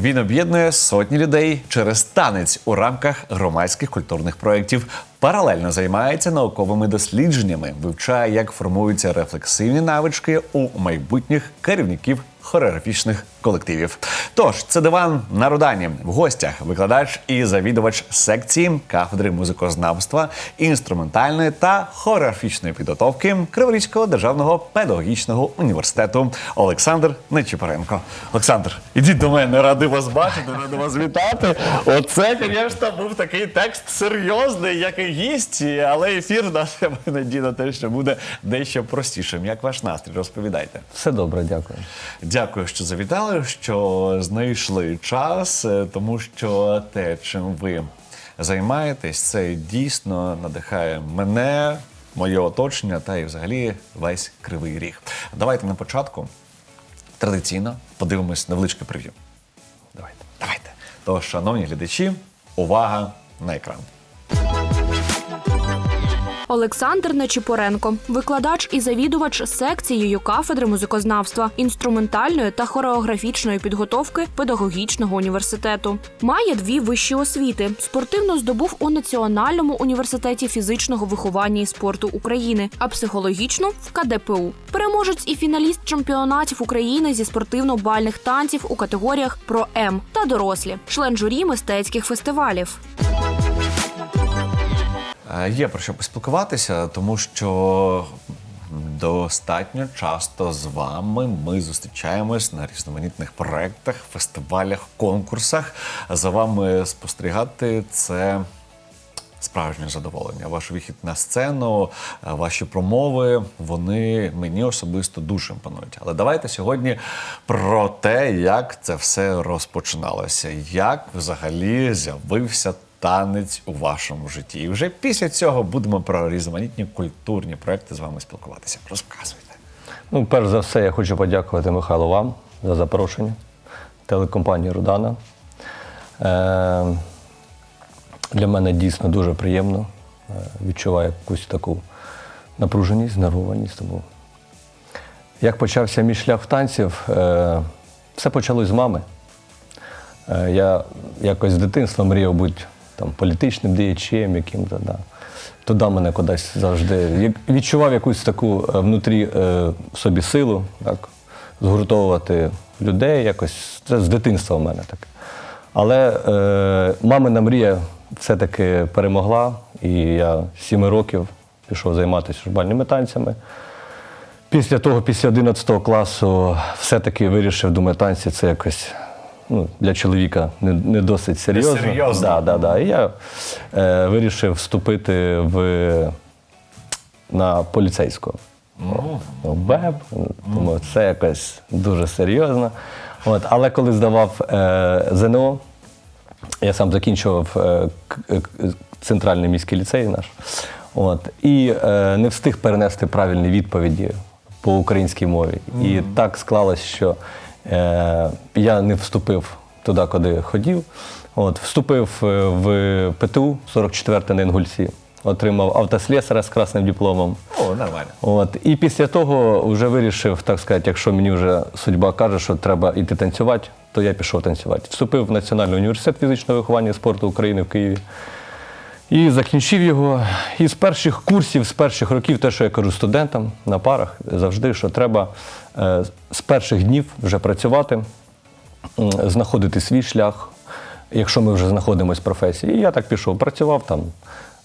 Він об'єднує сотні людей через танець у рамках громадських культурних проєктів. Паралельно займається науковими дослідженнями, вивчає, як формуються рефлексивні навички у майбутніх керівників хореографічних колективів. Тож це диван на Рудані в гостях викладач і завідувач секції кафедри музикознавства, інструментальної та хореографічної підготовки Криворізького державного педагогічного університету Олександр Нечіпаренко. Олександр, ідіть до мене, радий вас бачити, радий вас вітати. Оце, звісно, був такий текст серйозний, як і гість, але ефір наш я надію на те, що буде дещо простішим. Як ваш настрій? Розповідайте. Все добре, дякую. Дякую, що завітали, що знайшли час, е, тому що те, чим ви займаєтесь, це дійсно надихає мене, моє оточення та і взагалі весь кривий ріг. Давайте на початку традиційно подивимось невеличке прев'ю. Давайте. Давайте. Тож, шановні глядачі, увага на екран. Олександр Нечіпоренко, викладач і завідувач секцією кафедри музикознавства, інструментальної та хореографічної підготовки педагогічного університету. Має дві вищі освіти. Спортивно здобув у Національному університеті фізичного виховання і спорту України, а психологічну в КДПУ. Переможець і фіналіст чемпіонатів України зі спортивно-бальних танців у категоріях про М та дорослі, член журі мистецьких фестивалів. Е, Є про що поспілкуватися, тому що достатньо часто з вами ми зустрічаємось на різноманітних проєктах, фестивалях, конкурсах. За вами спостерігати це. Справжнє задоволення. Ваш вихід на сцену, е, ваші промови, вони мені особисто дуже імпонують. Але давайте сьогодні про те, як це все розпочиналося, як взагалі з'явився танець у вашому житті. І вже після цього будемо про різноманітні культурні проекти з вами спілкуватися. Розказуйте. Ну, перш за все, я хочу подякувати Михайлу вам за запрошення телекомпанії Рудана. Е, для мене дійсно дуже приємно. Е, відчуваю якусь таку напруженість, знервованість. Тому як почався мій шлях танців, е, все почалось з мами. Е, Я якось з дитинства мріяв бути там, політичним діячем, яким-то. Да. Туди мене кудись завжди. Я відчував якусь таку е, внутрі е, собі силу, так, згуртовувати людей якось. Це з дитинства в мене таке. Але е, мамина мрія все-таки перемогла, і я 7 років пішов займатися журбальними танцями. Після того, після 11 класу, все-таки вирішив, думаю, танці це якось ну, для чоловіка не, не досить серйозно. Несерйозно. Да, да, да. І я е, вирішив вступити в, на поліцейську. Ну, БЕБ, тому це якось дуже серйозно. От, але коли здавав е, ЗНО, я сам закінчував е, к- центральний міський ліцей наш. От, і е, не встиг перенести правильні відповіді по українській мові. І так склалось, що е, я не вступив туди, куди хотів. От, вступив е, в ПТУ 44 на Інгульці, отримав автослесаря з красним дипломом. О, нормально. От. І після того вже вирішив, так сказати, якщо мені вже судьба каже, що треба йти танцювати, то я пішов танцювати. Вступив в Національний університет фізичного виховання і спорту України в Києві. І закінчив його. І з перших курсів, з перших років, те, що я кажу студентам на парах, завжди, що треба е, з перших днів вже працювати, знаходити свій шлях, якщо ми вже знаходимося в професії. І я так пішов, працював там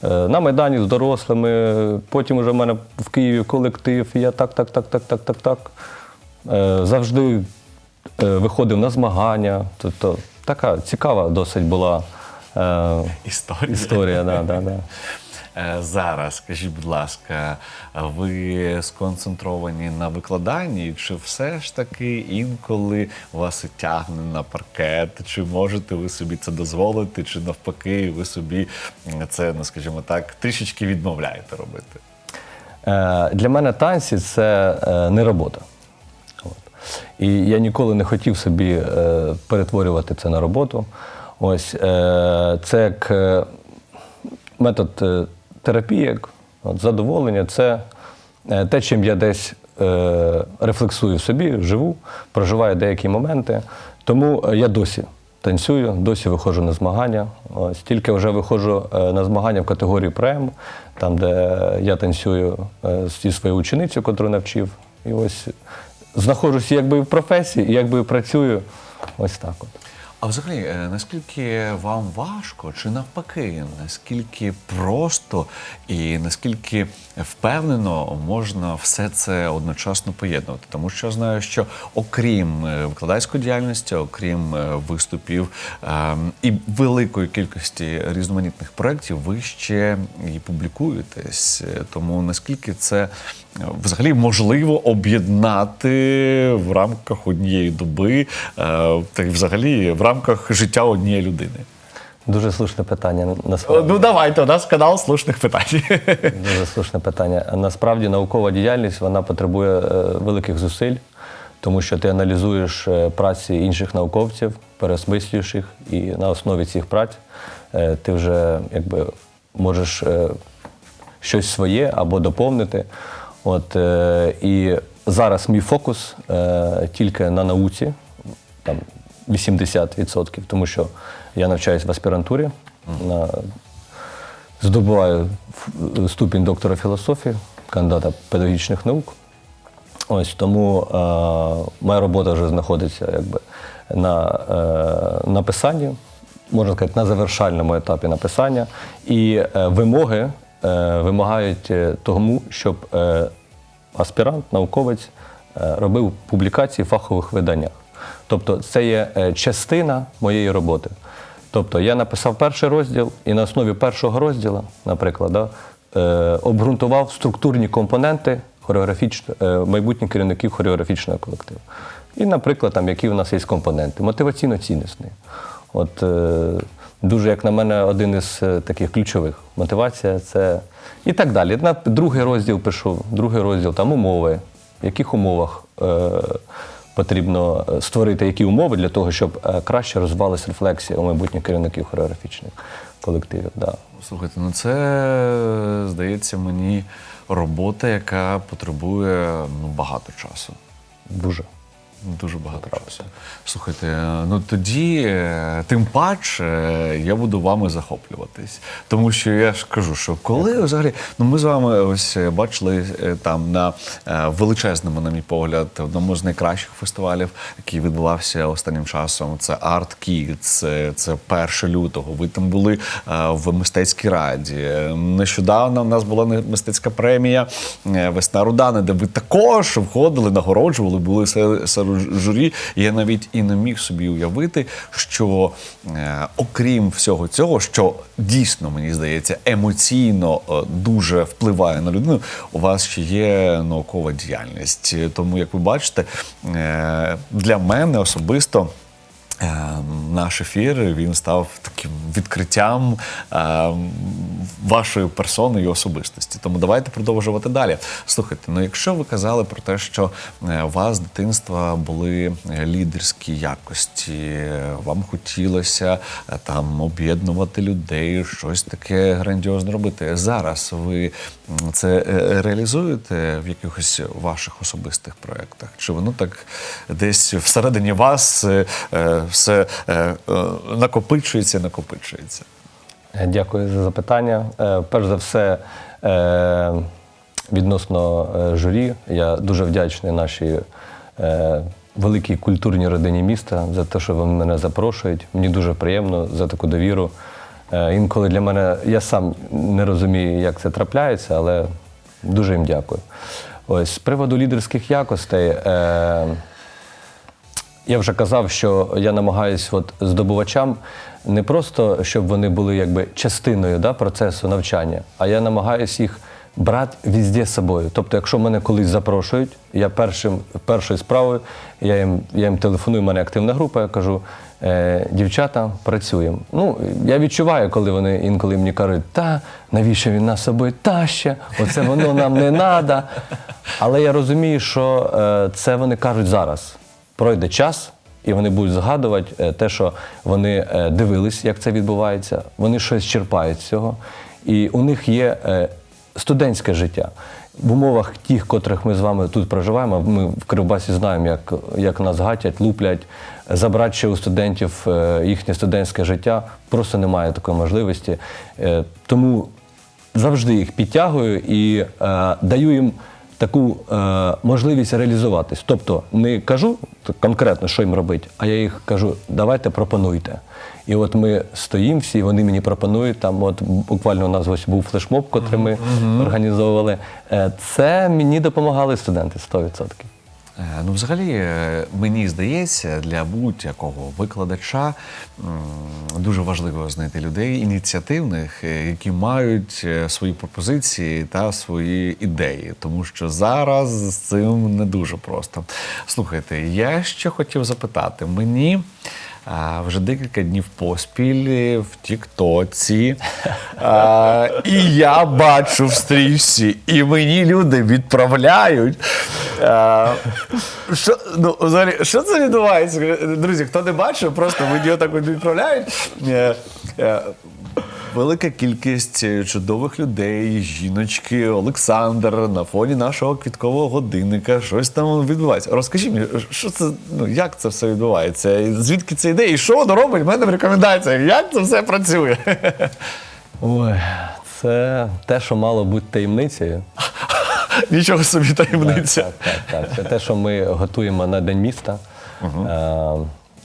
е, на Майдані з дорослими, потім вже в мене в Києві колектив, і я так, так, так, так, так, так, так. Е, Завжди виходив на змагання. Тобто така цікава досить була Історія. історія. Да, да, да. Е, Зараз, скажіть, будь ласка, ви сконцентровані на викладанні, чи все ж таки інколи вас і тягне на паркет? Чи можете ви собі це дозволити, чи навпаки, ви собі це, ну скажімо так, трішечки відмовляєте робити? Е, Для мене танці це е, не робота. І я ніколи не хотів собі е, перетворювати це на роботу. Ось е, це як е, метод е, терапії, як задоволення, це те, чим я десь рефлексую собі, живу, проживаю деякі моменти. Тому я досі танцюю, досі виходжу на змагання. Ось тільки вже виходжу на змагання в категорії прем, там, де я танцюю зі своєю ученицею, яку навчив. І ось знаходжуся якби в професії, якби працюю ось так от. А взагалі, е, наскільки вам важко, чи навпаки, наскільки просто і наскільки впевнено можна все це одночасно поєднувати? Тому що я знаю, що окрім е, викладацької діяльності, окрім е, виступів е, і великої кількості різноманітних проєктів, ви ще і публікуєтесь. Тому наскільки це взагалі можливо об'єднати в рамках однієї доби, та й взагалі в рамках життя однієї людини? Дуже слушне питання. Насправді. Ну давайте, у нас канал слушних питань. Дуже слушне питання. Насправді наукова діяльність вона потребує е, великих зусиль, тому що ти аналізуєш е, праці інших науковців, переосмислюєш їх, і на основі цих праць е, ти вже якби можеш щось своє або доповнити. От, і зараз мій фокус тільки на науці, там 80%, тому що я навчаюсь в аспірантурі на здобуваю ступінь доктора філософії, кандидата педагогічних наук. Ось тому е, моя робота вже знаходиться якби на е, написанні, можна сказати, на завершальному етапі написання. І е, вимоги е, вимагають е, тому, щоб е, аспірант, науковець е, робив публікації в фахових виданнях. Тобто це є е, частина моєї роботи. Тобто я написав перший розділ, і на основі першого розділу, наприклад, да, е, обґрунтував структурні компоненти е, майбутніх керівників хореографічного колективу. І, наприклад, там, які у нас є компоненти, мотиваційно-ціннісний. От дуже, як на мене, один із таких ключових мотивація це і так далі. На другий розділ пишу, другий розділ там умови, в яких умовах потрібно е, створити які умови для того, щоб е, краще розвивалася рефлексія у майбутніх керівників хореографічних колективів. Да. Слухайте, ну це здається мені робота, яка потребує ну, багато часу. Дуже. Дуже багато часу. Слухайте, ну тоді е, тим паче е, я буду вами захоплюватись. Тому що я ж кажу, що коли взагалі, ну ми з вами ось е, бачили там на величезному, на мій погляд, одному з найкращих фестивалів, який відбувався останнім часом. Це Art Kids, це, 1 лютого. Ви там були в мистецькій раді. Нещодавно в нас була мистецька премія Весна Рудани, де ви також входили, нагороджували, були серед журі. Я навіть і не міг собі уявити, що е, окрім всього цього, що дійсно мені здається емоційно е, дуже впливає на людину, у вас ще є наукова діяльність. Тому, як ви бачите, е, для мене особисто. Е, Наш ефір він став таким відкриттям е, вашої персони і особистості. Тому давайте продовжувати далі. Слухайте, ну якщо ви казали про те, що е, у вас з дитинства були лідерські якості, вам хотілося там об'єднувати людей, щось таке грандіозне робити. Зараз ви це реалізуєте в якихось ваших особистих проєктах? Чи воно так десь всередині вас все е, е, накопичується, накопичується? Е, Дякую за запитання. Перш за все, відносно журі, я дуже вдячний нашій великій культурній родині міста за те, що вони мене запрошують. Мені дуже приємно за таку довіру. Інколи для мене я сам не розумію, як це трапляється, але дуже їм дякую. Ось з приводу лідерських якостей. Я вже казав, що я намагаюся от здобувачам не просто, щоб вони були якби частиною да, процесу навчання, а я намагаюся їх брати везде з собою. Тобто, якщо мене колись запрошують, я першим, першою справою, я їм, я їм телефоную, в мене активна група, я кажу, е, дівчата, працюємо. Ну, я відчуваю, коли вони інколи мені кажуть, та навіщо він нас з собою таще, оце воно нам не треба. Але я розумію, що е, це вони кажуть зараз пройде час, і вони будуть згадувати е, те, що вони е, дивились, як це відбувається, вони щось черпають з цього. І у них є е, студентське життя. В умовах тих, котрих ми з вами тут проживаємо, ми в Кривбасі знаємо, як, як нас гатять, луплять. Забрати ще у студентів їхнє студентське життя просто немає такої можливості. Тому завжди їх підтягую і даю їм таку е, можливість реалізуватись. Тобто не кажу конкретно, що їм робити, а я їх кажу, давайте пропонуйте. І от ми стоїмо всі, вони мені пропонують. Там, от буквально у нас ось був флешмоб, котрий ми організовували. Е, Це мені допомагали студенти 100%. Е, Ну, взагалі, е, мені здається, для будь-якого викладача дуже важливо знайти людей ініціативних, е, які мають свої пропозиції та свої ідеї, тому що зараз з цим не дуже просто. Слухайте, я ще хотів запитати, мені. А, вже декілька днів поспіль е, в Тіктоці. І я бачу в стрічці, і мені люди відправляють. А, що, ну, взагалі, що це відбувається? Друзі, хто не бачив, просто мені отак відправляють. Велика кількість е, чудових людей, жіночки, Олександр на фоні нашого квіткового годинника. Щось там відбувається. Розкажіть мені, що це, ну як це все відбувається? І Звідки це йде? І що воно робить в мене в рекомендаціях? Як це все працює? Ой, це те, що мало бути таємницею. Нічого собі таємниця. Так, так, так. Це те, що ми готуємо на День міста. Е,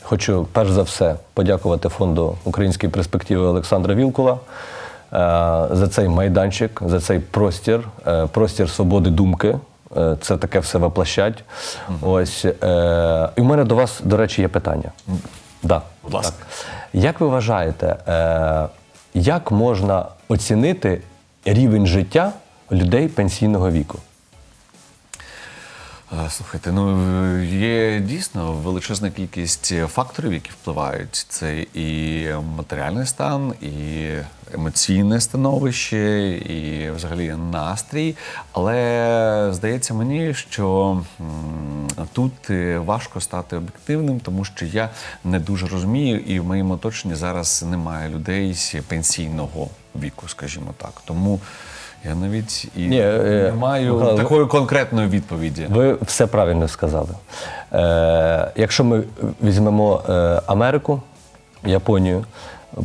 Хочу перш за все подякувати фонду української перспективи Олександра Вілкула е, за цей майданчик, за цей простір, е, простір свободи думки. Е, Це таке все воплощать. Ось і в мене до вас, до речі, є питання. Да, Будь ласка. так. Як ви вважаєте, як можна оцінити рівень життя людей пенсійного віку? А, Слухайте, ну є дійсно величезна кількість факторів, які впливають. Це і матеріальний стан, і емоційне становище, і взагалі настрій. Але здається мені, що тут е, важко стати об'єктивним, тому що я не дуже розумію, і в моєму оточенні зараз немає людей з пенсійного віку, скажімо так. Тому. Я навіть і Ні, е, не маю Михайло, такої конкретної відповіді. Ви все правильно сказали. Е, якщо ми візьмемо е, Америку, Японію,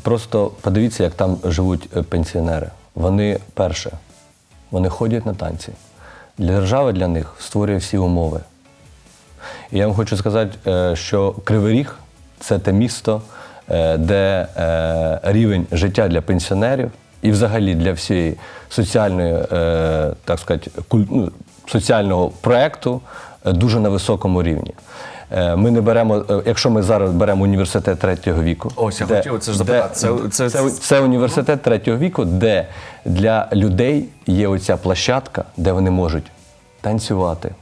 просто подивіться, як там живуть е, пенсіонери. Вони перше, вони ходять на танці. Для держави для них створює всі умови. І я вам хочу сказати, е, що Кривий Ріг це те місто, е, де е, рівень життя для пенсіонерів і взагалі для всієї соціальної, е, так сказати, ну, соціального проекту е, дуже на високому рівні. Е, Ми не беремо, якщо ми зараз беремо університет третього віку. Ось, я хотів це ж запитати. Це- це- це, це університет третього віку, де для людей є оця площадка, де вони можуть танцювати,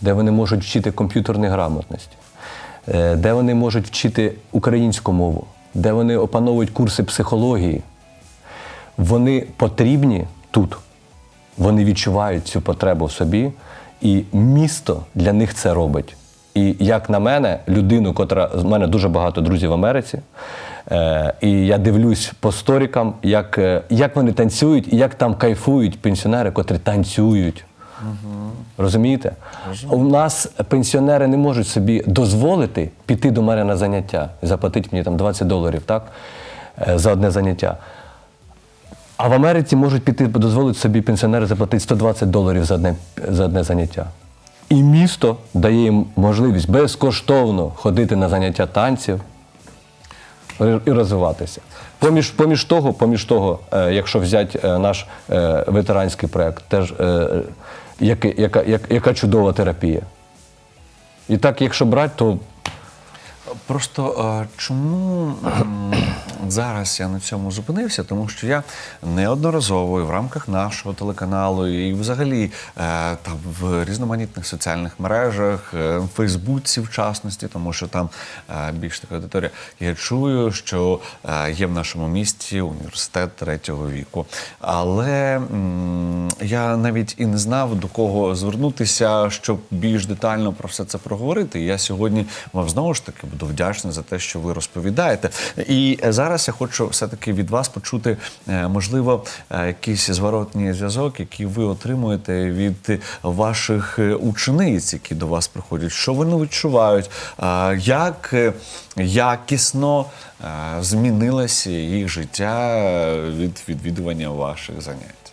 де вони можуть вчити комп'ютерні грамотності, де вони можуть вчити українську мову, де вони опановують курси психології. Вони потрібні тут. Вони відчувають цю потребу в собі, і місто для них це робить. І як на мене, людину, котра з мене дуже багато друзів в Америці, е, і я дивлюсь по сторікам, як, е, як вони танцюють і як там кайфують пенсіонери, котрі танцюють. Розумієте? У нас пенсіонери не можуть собі дозволити піти до мене на заняття і заплатити мені там 20 доларів так, е, за одне заняття. А в Америці можуть піти, дозволити собі пенсіонери заплатити 120 доларів за одне, за одне заняття. І місто дає їм можливість безкоштовно ходити на заняття танців і розвиватися. Поміж, поміж того, поміж того, е, якщо взяти е, наш е, ветеранський проєкт, теж яка, яка, як- яка чудова терапія. І так, якщо брати, то Просто чому зараз я на цьому зупинився? Тому що я неодноразово і в рамках нашого телеканалу, і взагалі е, там в різноманітних соціальних мережах, е, в Фейсбуці, в частності, тому що там е, більш така аудиторія, я чую, що є в нашому місті університет третього віку. Але я навіть і не знав до кого звернутися, щоб більш детально про все це проговорити. Я сьогодні вам знову ж таки буду вдячний за те, що ви розповідаєте. І зараз. Зараз я хочу все-таки від вас почути, е, можливо, е, якийсь зворотній зв'язок, який ви отримуєте від ваших е, учениць, які до вас приходять. Що вони відчувають? Як якісно змінилося їх життя від відвідування ваших занять?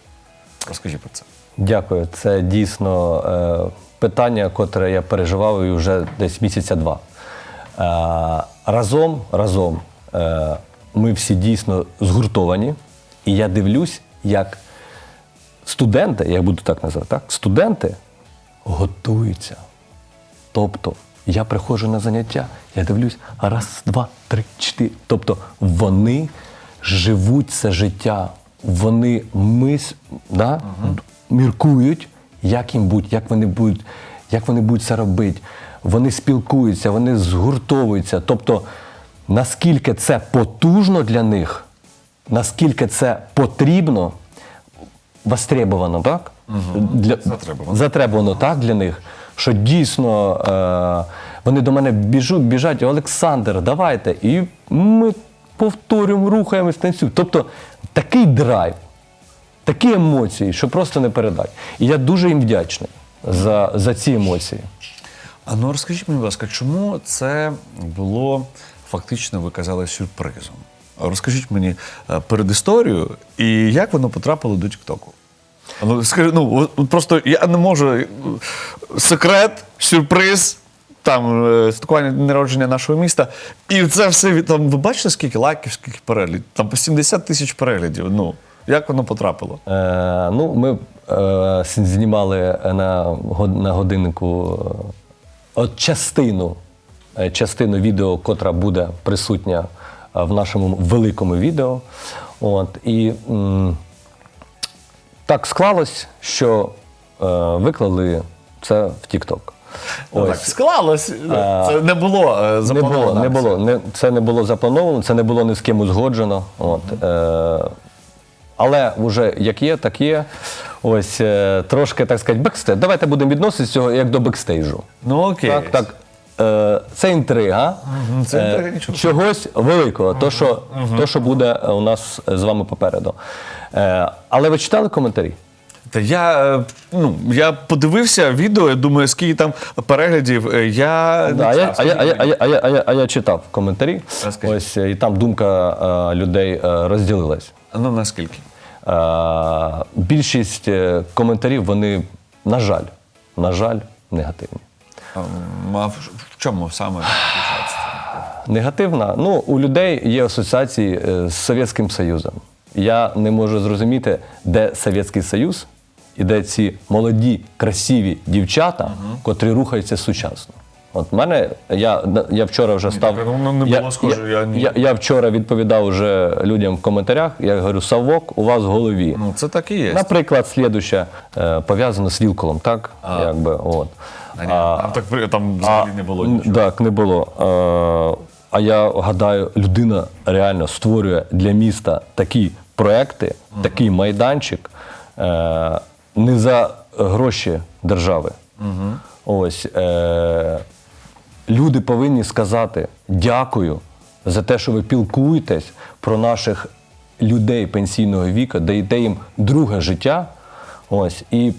Розкажіть про це. Дякую. Це дійсно питання, котре я переживав і вже десь місяця два. Разом, разом ми всі дійсно згуртовані, і я дивлюсь, як студенти, я буду так називати, так? студенти готуються. Тобто я приходжу на заняття, я дивлюсь, раз, два, три, чотири. Тобто вони живуть це життя, вони мис, да, міркують, як їм будуть, як вони будуть, як вони будуть це робити. Вони спілкуються, вони згуртовуються. Тобто, наскільки це потужно для них, наскільки це потрібно, востребовано, так? Для, Затребувано. затребувано так для них, що дійсно е, вони до мене біжуть, біжать, Олександр, давайте. І ми повторюємо, рухаємось, танцюємо. Тобто такий драйв, такі емоції, що просто не передати. І я дуже їм вдячний за, за ці емоції. А ну розкажіть мені, будь ласка, чому це було фактично, ви казали, сюрпризом? Розкажіть мені е, передісторію і як воно потрапило до Тіктоку? Ну, скажи, ну просто я не можу. е, Секрет, сюрприз, там е, святкування народження нашого міста. І це все там. Ви бачите, скільки лайків, скільки переглядів? Там по 70 тисяч переглядів. Ну, як воно потрапило? Е, ну, ми е, знімали на, на годиннику от частину, частину відео, котра буде присутня е, в нашому великому відео. От, і м, так склалось, що е, виклали це в TikTok. Ну, так склалось. Це не було е, Не було, не було. Не, це не було заплановано, це не було ні з ким узгоджено. От, е, але вже як є, так є. Ось е, трошки, так сказати, бекстейдж. Давайте будемо відноситися цього як до бекстейджу. Ну окей. Так, так. Е, це інтрига. це інтрига, е, чогось великого, то, що, то, що буде у нас з вами попереду. Е, але ви читали коментарі? Та я, ну, я подивився відео, я думаю, скільки там переглядів. Я не а, я, читав, а, я, а, я, а, я, а, я, а я читав коментарі. Розкажіть. Ось, і там думка е, людей е, розділилась. Ну, наскільки? Е, більшість коментарів, вони, на жаль, на жаль, негативні. А, А в чому саме? Негативна. Ну, у людей є асоціації е, з Совєтським Союзом. Я не можу зрозуміти, де Совєтський Союз і де ці молоді, красиві дівчата, котрі рухаються сучасно. От мене, я, я вчора вже став. так, ну, не було схоже, я ні. я, я вчора відповідав уже людям в коментарях. Я говорю, Савок, у вас в голові. Ну, це так і є. Наприклад, слідуще пов'язано з Вілколом, так? Якби, от. А, там, так, там взагалі не було нічого. Так, не було. Е, а я гадаю, людина реально створює для міста такі проекти, такий майданчик е, не за гроші держави. Ось. Е, люди повинні сказати дякую за те, що ви пілкуєтесь про наших людей пенсійного віку, даєте їм друге життя. Ось. І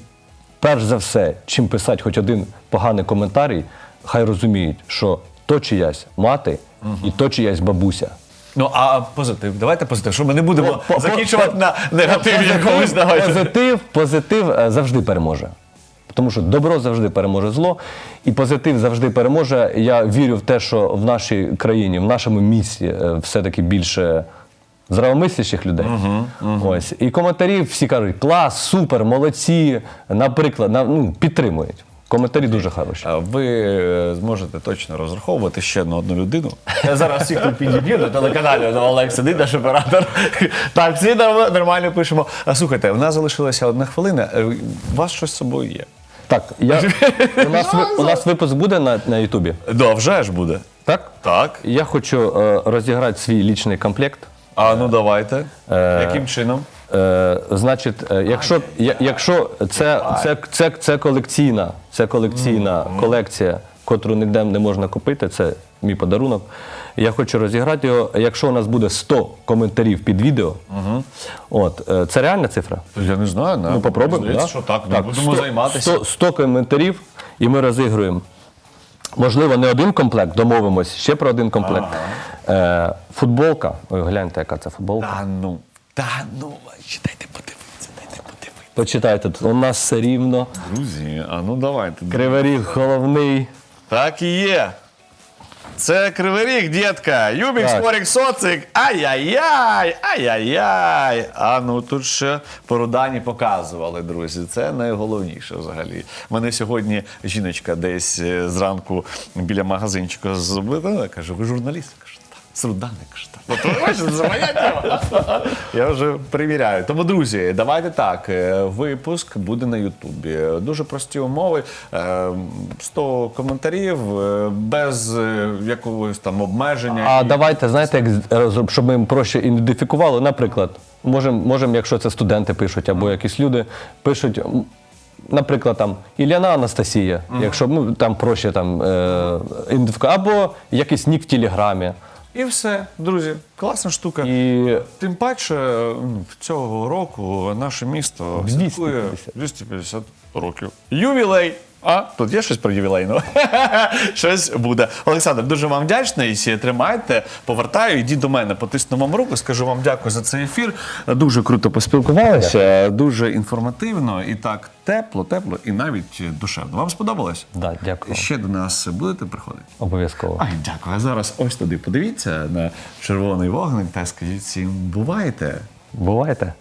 перш за все, чим писати хоч один поганий коментарій, хай розуміють, що то чиясь мати і то чиясь бабуся. Ну, а позитив. Давайте позитив, що ми не будемо По- по- закінчувати на негативі якомусь. Давайте. Позитив, позитив е, завжди переможе. Тому що добро завжди переможе зло, і позитив завжди переможе. Я вірю в те, що в нашій країні, в нашому місті е, все-таки більше здравомислячих людей. Ось. І коментарі всі кажуть: клас, супер, молодці. Наприклад, на- ну, підтримують. Коментарі дуже хороші. А Ви е, зможете точно розраховувати ще на одну людину. Я зараз всіх тут підіб'ю на телеканалі ну, Олег сидить, наш оператор. Так, всі норм- нормально пишемо. А слухайте, у нас залишилася одна хвилина. Е, У вас щось з собою є? Так, я, у, нас, у нас випуск буде на, на Ютубі. Да, вже ж буде. Так? Так. Я хочу е, розіграти свій лічний комплект. А ну давайте. Яким чином? Е, значить, е, якщо, я- якщо це, це, це, це колекційна, це колекційна колекція, котру ніде не можна купити, це мій подарунок. Я хочу розіграти його. Якщо у нас буде 100 коментарів під відео, от, е, це реальна цифра? Я не знаю. Ну, попробуємо. Здається, да? що так, ми будемо 100, займатися. 100, 100 коментарів, і ми розігруємо. Можливо, не один комплект, домовимось ще про один комплект. Е, футболка. Ой, гляньте, яка це футболка. Та ну, та ну, читайте, дайте подивитися, дайте подивитися. Почитайте, тут у нас все рівно. Друзі, а ну давайте. Кривий ріг головний. Так і є. Це Кривий Ріг, дітка. Юбік, Так. Скорік, Социк. Ай-яй-яй, ай-яй-яй. А ну тут ще порудані показували, друзі. Це найголовніше взагалі. Мене сьогодні жіночка десь е, зранку біля магазинчика зробила. Каже, ви журналіст? Кажу, каже, так. От ви бачите, це моя тема. Я вже перевіряю. Тому, друзі, давайте так. е, Випуск буде на Ютубі. Дуже прості умови. е, 100 коментарів, е, без е, якогось там обмеження. А І- давайте, знаєте, як щоб ми їм проще ідентифікували, наприклад, можемо, можем, якщо це студенти пишуть або якісь люди пишуть. Наприклад, там Ілляна Анастасія, якщо ну, там проще там е, або якийсь нік в Телеграмі. І все, друзі, класна штука. І Тим паче, м, цього року наше місто 250. святкує 250 років. Ювілей! А, тут є щось про ювілейну? щось буде. Олександр, дуже вам вдячний. Сі- Тримайте, повертаю, йдіть до мене, потисну вам руку, скажу вам дякую за цей ефір. Дуже круто поспілкувалися, дуже інформативно і так тепло, тепло і навіть душевно. Вам сподобалось? да, дякую. Ще до нас будете приходити? Обов'язково. Ай, дякую. А зараз ось туди подивіться на червоний вогник та скажіть всім бувайте. Бувайте.